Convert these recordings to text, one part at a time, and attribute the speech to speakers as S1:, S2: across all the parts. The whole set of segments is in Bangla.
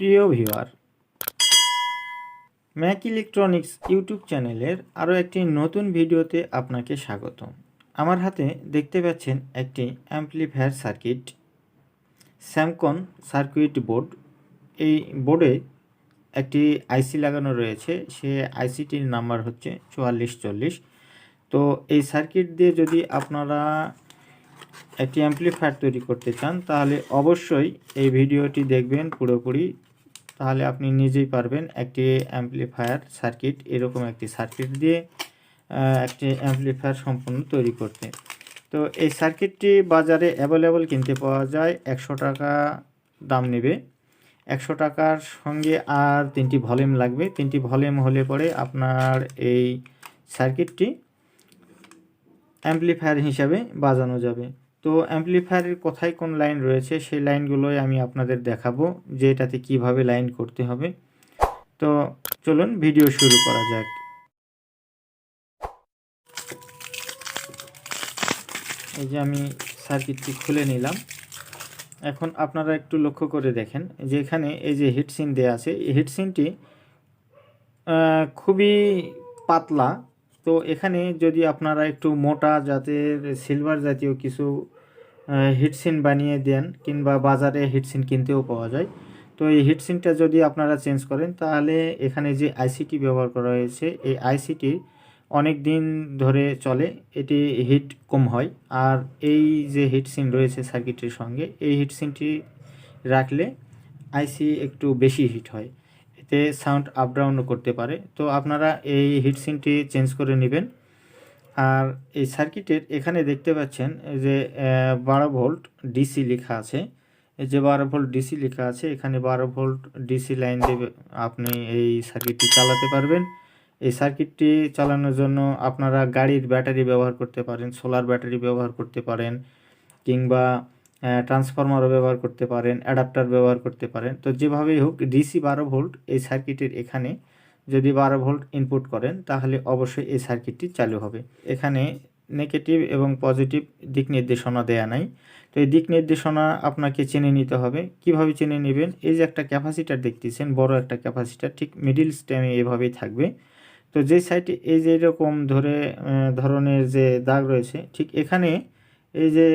S1: প্রিয় ভিউয়ার, ম্যাক ইলেকট্রনিক্স ইউটিউব চ্যানেলের আরও একটি নতুন ভিডিওতে আপনাকে স্বাগত আমার হাতে দেখতে পাচ্ছেন একটি amplifier circuit, Samcon circuit board. এই বোর্ডে একটি আইসি লাগানো রয়েছে, সে আইসিটির নাম্বার হচ্ছে চুয়াল্লিশ চল্লিশ। তো এই সার্কিট দিয়ে যদি আপনারা একটি অ্যাম্পলিফায়ার তৈরি করতে চান, তাহলে অবশ্যই এই ভিডিওটি দেখবেন পুরোপুরি। তাহলে আপনি নিজেই পারবেন একটি অ্যাম্পলিফায়ার সার্কিট এরকম একটি সার্কিট দিয়ে একটি অ্যাম্পলিফায়ার সম্পূর্ণ তৈরি করতে। তো এই সার্কিটটি বাজারে অ্যাভেলেবল কিনতে পাওয়া যায়, একশো টাকা দাম নেবে। একশো টাকার সঙ্গে আর তিনটি ভলিউম লাগবে। তিনটি ভলিউম হলে পরে আপনার এই সার্কিটটি অ্যাম্পলিফায়ার হিসাবে বাজানো যাবে। তো অ্যাম্পলিফায়ারের কোথায় কোন লাইন রয়েছে, সেই লাইনগুলোই আমি আপনাদের দেখাবো যে এটাতে কীভাবে লাইন করতে হবে। তো চলুন, ভিডিও শুরু করা যাক। এই যে আমি সার্কিটটি খুলে নিলাম। এখন আপনারা একটু লক্ষ্য করে দেখেন, যে এখানে এই যে হিটসিন দেওয়া আছে, এই হিটসিনটি খুবই পাতলা তো এখানে যদি আপনারা একটু মোটা জাতের সিলভার জাতীয় কিছু হিটসিন বানিয়ে দেন কিংবা বাজারে হিটসিন কিনতেও পাওয়া যায়। তো এই হিটসিনটা যদি আপনারা চেঞ্জ করেন, তাহলে এখানে যে আইসিটি ব্যবহার করা হয়েছে, এই আইসিটি অনেক দিন ধরে চলে, এটি হিট কম হয়। আর এই যে হিটসিন রয়েছে সার্কিটের সঙ্গে, এই হিটসিনটি রাখলে আইসি একটু বেশি হিট হয়। এতে সাউন্ড আপ ডাউনও করতে পারে। তো আপনারা এই হিটসিনটি চেঞ্জ করে নেবেন। আর এই সার্কিটের এখানে দেখতে পাচ্ছেন যে বারো ভোল্ট ডিসি লেখা আছে। এই যে বারো ভোল্ট ডিসি লেখা আছে, এখানে বারো ভোল্ট ডিসি লাইন দেবে আপনি এই সার্কিটটি চালাতে পারবেন। এই সার্কিটটি চালানোর জন্য আপনারা গাড়ির ব্যাটারি ব্যবহার করতে পারেন সোলার ব্যাটারি ব্যবহার করতে পারেন, কিংবা ট্রান্সফরমারও ব্যবহার করতে পারেন অ্যাডাপ্টার ব্যবহার করতে পারেন। তো যেভাবেই হোক ডিসি বারো ভোল্ট এই সার্কিটের এখানে যদি বারো ভোল্ট ইনপুট করেন, তাহলে অবশ্যই এই সার্কিটটি চালু হবে। এখানে নেগেটিভ এবং পজিটিভ দিক নির্দেশনা দেয়া নাই। তো এই দিক নির্দেশনা আপনাকে চেনে নিতে হবে। কীভাবে চেনে নেবেন? এই যে একটা ক্যাপাসিটার দেখতেছেন, বড় একটা ক্যাপাসিটার, ঠিক মিডিল স্টেমে এভাবেই থাকবে। তো যে সাইডে এই যে এরকম ধরে ধরনের যে দাগ রয়েছে, ঠিক এখানে এই যে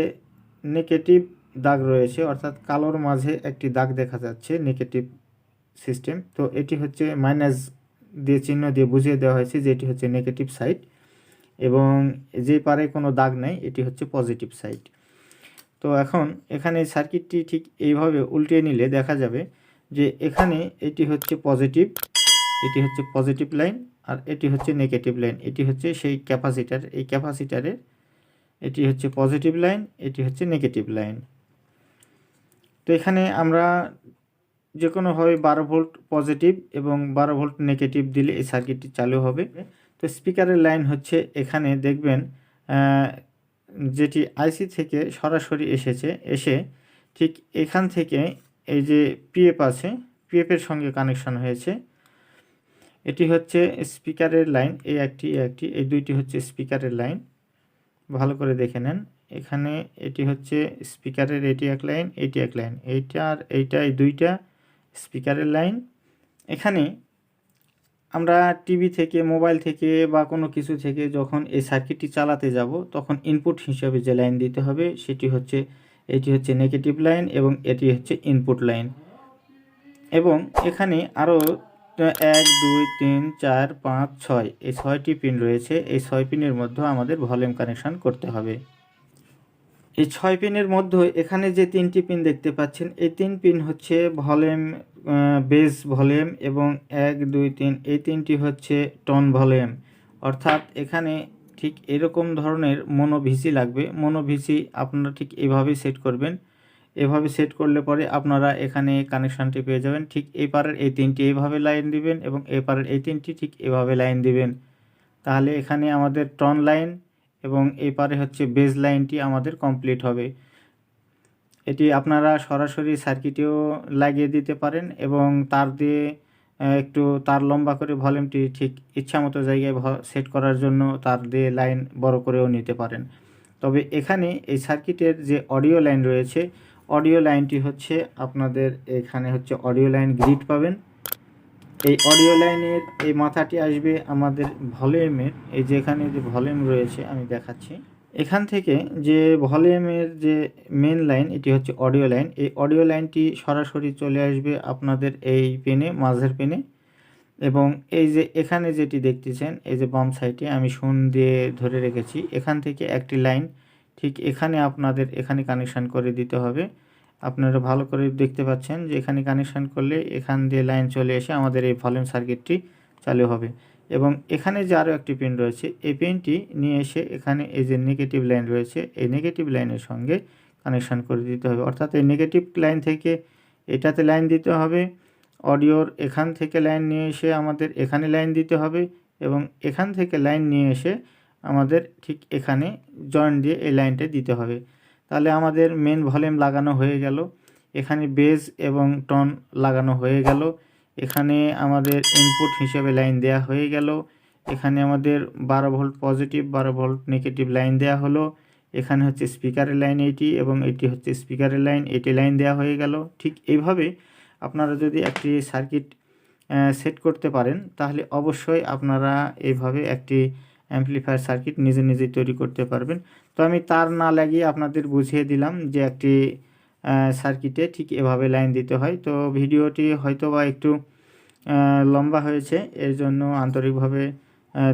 S1: নেগেটিভ দাগ রয়েছে, অর্থাৎ কালোর মাঝে একটি দাগ দেখা যাচ্ছে নেগেটিভ সিস্টেম তো এটি হচ্ছে মাইনাস দিয়ে চিহ্ন দিয়ে বুঝিয়ে দেওয়া হয়েছে যে এটি হচ্ছে নেগেটিভ সাইড এবং যে পারে কোনো দাগ নেই, এটি হচ্ছে পজিটিভ সাইড তো এখন এখানে সার্কিটটি ঠিক এইভাবে উল্টিয়ে নিলে দেখা যাবে যে এখানে এটি হচ্ছে পজিটিভ এটি হচ্ছে পজিটিভ লাইন আর এটি হচ্ছে নেগেটিভ লাইন এটি হচ্ছে সেই ক্যাপাসিটার এই ক্যাপাসিটারের এটি হচ্ছে পজিটিভ লাইন এটি হচ্ছে নেগেটিভ লাইন তো এখানে আমরা যে কোনোভাবে বারো ভোল্ট পজিটিভ এবং বারো ভোল্ট নেগেটিভ দিলে এই সার্কিটটি চালু হবে। তো স্পিকারের লাইন হচ্ছে এখানে দেখবেন যেটি আইসি থেকে সরাসরি এসেছে, এসে ঠিক এখান থেকে এই যে পিএফ আছে, পিএফের সঙ্গে কানেকশন হয়েছে। এটি হচ্ছে স্পিকারের লাইন এই একটি একটি, এই দুইটি হচ্ছে স্পিকারের লাইন। ভালো করে দেখে নেন। এখানে এটি হচ্ছে স্পিকারের এটি এক লাইন, এটি এক লাইন। এইটা আর এইটা, এই দুইটা স্পিকারের লাইন। এখানে আমরা টিভি থেকে, মোবাইল থেকে বা কোনো কিছু থেকে যখন এই সার্কিটটি চালাতে যাব, তখন ইনপুট হিসাবে যে লাইন দিতে হবে, সেটি হচ্ছে, এটি হচ্ছে নেগেটিভ লাইন এবং এটি হচ্ছে ইনপুট লাইন। এবং এখানে আরও এক, দুই, তিন, চার, পাঁচ, ছয়, এই ছয়টি পিন রয়েছে। এই ছয় পিনের মধ্যে আমাদের ভলিউম কানেকশন করতে হবে। এই ছয় পিনের মধ্যে এখানে যে তিনটি পিন দেখতে পাচ্ছেন, এই তিন পিন হচ্ছে ভলিউম বেস ভলিউম এবং এক, দুই, তিন, এই তিনটি হচ্ছে টন ভলিউম। অর্থাৎ এখানে ঠিক এরকম ধরনের মনো ভিসি লাগবে। মনো ভিসি আপনারা ঠিক এইভাবে সেট করবেন। এভাবে সেট করলে পরে আপনারা এখানে কানেকশানটি পেয়ে যাবেন। ঠিক এই পারের এই তিনটি এইভাবে লাইন দিবেন এবং এই পারের এই তিনটি ঠিক এভাবে লাইন দিবেন। তাহলে এখানে আমাদের টন লাইন এবং এই পারে হচ্ছে বেজ লাইনটি আমাদের কমপ্লিট হবে। এটি আপনারা সরাসরি সার্কিটেও লাগিয়ে দিতে পারেন এবং তার দিয়ে একটু তার লম্বা করে ভলিউমটি ঠিক ইচ্ছা মতো জায়গায় সেট করার জন্য তার দিয়ে লাইন বড় করেও নিতে পারেন। তবে এখানে এই সার্কিটের যে অডিও লাইন রয়েছে অডিও লাইনটি হচ্ছে আপনাদের এখানে হচ্ছে অডিও লাইন গ্রিড পাবেন। এই অডিও লাইনের এই মাথাটি আসবে আমাদের ভলিউমের এই যে এখানে যে ভলিউম রয়েছে আমি দেখাচ্ছি। এখান থেকে যে ভলিউমের যে মেন লাইন এটি হচ্ছে অডিও লাইন এই অডিও লাইনটি সরাসরি চলে আসবে আপনাদের এই পেনে মাঝের পেনে এবং এই যে এখানে যেটি দেখতেছেন, এই যে বাম সাইডে আমি শুন দিয়ে ধরে রেখেছি। এখান থেকে একটি লাইন ঠিক এখানে আপনাদের এখানে কানেকশান করে দিতে হবে। আপনারা ভালো করে দেখতে পাচ্ছেন যে এখানে কানেকশান করলে এখান দিয়ে লাইন চলে এসে আমাদের এই ভলিউম সার্কিটটি চালু হবে। এবং এখানে যে আরও একটি পিন রয়েছে, এই পিনটি নিয়ে এসে এখানে এই যে নেগেটিভ লাইন রয়েছে, এই নেগেটিভ লাইনের সঙ্গে কানেকশান করে দিতে হবে। অর্থাৎ এই নেগেটিভ লাইন থেকে এটাতে লাইন দিতে হবে অডিওর এখান থেকে লাইন নিয়ে এসে আমাদের এখানে লাইন দিতে হবে এবং এখান থেকে লাইন নিয়ে এসে আমাদের ঠিক এখানে জয়েন্ট দিয়ে এই লাইনটা দিতে হবে। তাহলে আমাদের মেন ভলিউম লাগানো হয়ে গেল। এখানে বেজ এবং টন লাগানো হয়ে গেল। এখানে আমাদের ইনপুট হিসেবে লাইন দেয়া হয়ে গেল। এখানে আমাদের বারো ভোল্ট পজিটিভ বারো ভোল্ট নেগেটিভ লাইন দেয়া হলো। এখানে হচ্ছে স্পিকারের লাইন এটি এবং এটি হচ্ছে স্পিকারের লাইন এটি লাইন দেওয়া হয়ে গেল। ঠিক এইভাবে আপনারা যদি একটি সার্কিট সেট করতে পারেন, তাহলে অবশ্যই আপনারা এইভাবে একটি অ্যাম্পলিফায়ার সার্কিট নিজে নিজেই তৈরি করতে পারবেন। তো আমি তার না লাগিয়ে আপনাদের বুঝিয়ে দিলাম যে একটি সার্কিটে ঠিক এভাবে লাইন দিতে হয়। তো ভিডিওটি হয়তো বা একটু লম্বা হয়েছে, এর জন্য আন্তরিকভাবে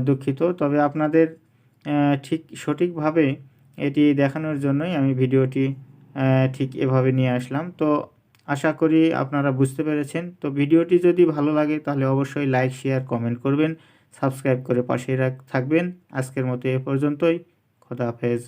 S1: দুঃখিত। তবে আপনাদের ঠিক সঠিকভাবে এটি দেখানোর জন্যই আমি ভিডিওটি ঠিক এভাবে নিয়ে আসলাম। তো আশা করি আপনারা বুঝতে পেরেছেন। তো ভিডিওটি যদি ভালো লাগে তাহলে অবশ্যই লাইক, শেয়ার, কমেন্ট করবেন। সাবস্ক্রাইব করে পাশে থাকবেন। আজকের মতো এ পর্যন্তই। খোদা হাফেজ।